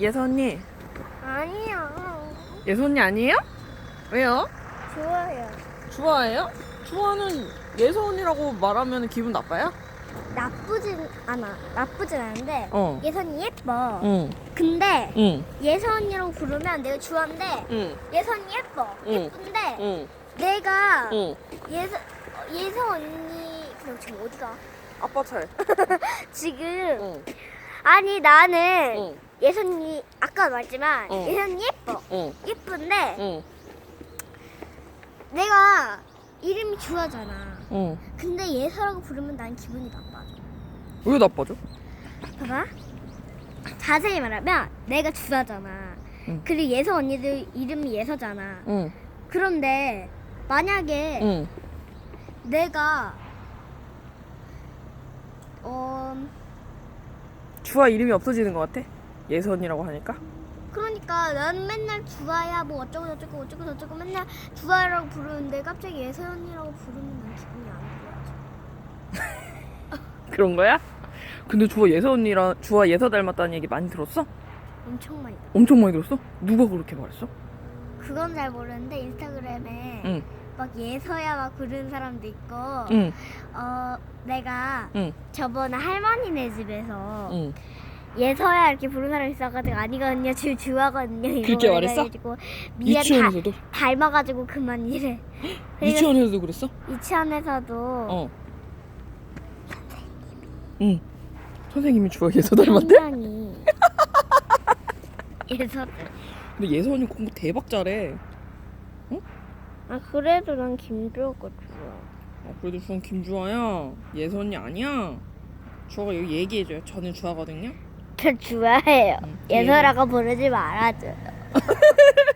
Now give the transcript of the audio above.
예서 언니. 아니요. 예서 언니 아니에요? 왜요? 좋아요. 좋아해요? 좋아하는 예서 언니라고 말하면 기분 나빠요? 나쁘진 않아. 나쁘진 않은데 어. 예선이 예뻐. 응. 근데 응. 예선이라고 부르면 내가 좋아한데 응. 예선이 예뻐. 응. 예쁜데 응. 내가 응. 예선 예선 언니 그럼 지금 어디가? 아빠 차에. 지금 응. 아니 나는 응. 예선이 아까 말했지만 응. 예선이 예뻐. 응. 예쁜데 응. 내가 이름이 좋아잖아. 응. 근데 예서라고 부르면 난 기분이 나빠. 왜 나빠져? 봐봐. 자세히 말하면 내가 주사잖아. 응. 그리고 예서 언니들 이름이 예서잖아. 응. 그런데 만약에 응. 내가 어 주아 이름이 없어지는 것 같아? 예서 언니라고 하니까? 그러니까 난 맨날 주아야 뭐 어쩌고 저쩌고 어쩌고 저쩌고 맨날 주아라고 부르는데 갑자기 예서 언니라고 부르면 난 기분이 안 좋아져. 그런 거야? 근데 주아 예서 언니랑 주아 예서 닮았다는 얘기 많이 들었어? 엄청 많이. 나. 엄청 많이 들었어? 누가 그렇게 말했어? 그건 잘 모르는데 인스타그램에 응. 막 예서야 막 부르는 사람도 있고 응. 어 내가 응. 저번에 할머니네 집에서 응. 예서야 이렇게 부르는 사람 있어가지고 아니거든요 주 주하거든요 이거 그렇게 말했어? 다, 유치원에서도? 닮아가지고 그만 이래 그리고 유치원에서도 그랬어? 유치원에서도 어. 응. 선생님이 주아 예서 닮았대? 굉장히 예서 근데 예서 언니 공부 대박 잘해. 아 그래도 난 김주호가 좋아 아, 그래도 주아 김주아야. 예서 언니 아니야. 주아가 여기 얘기해줘요. 저는 주아거든요. 저 좋아해요. 응, 예서라고 부르지 말아줘요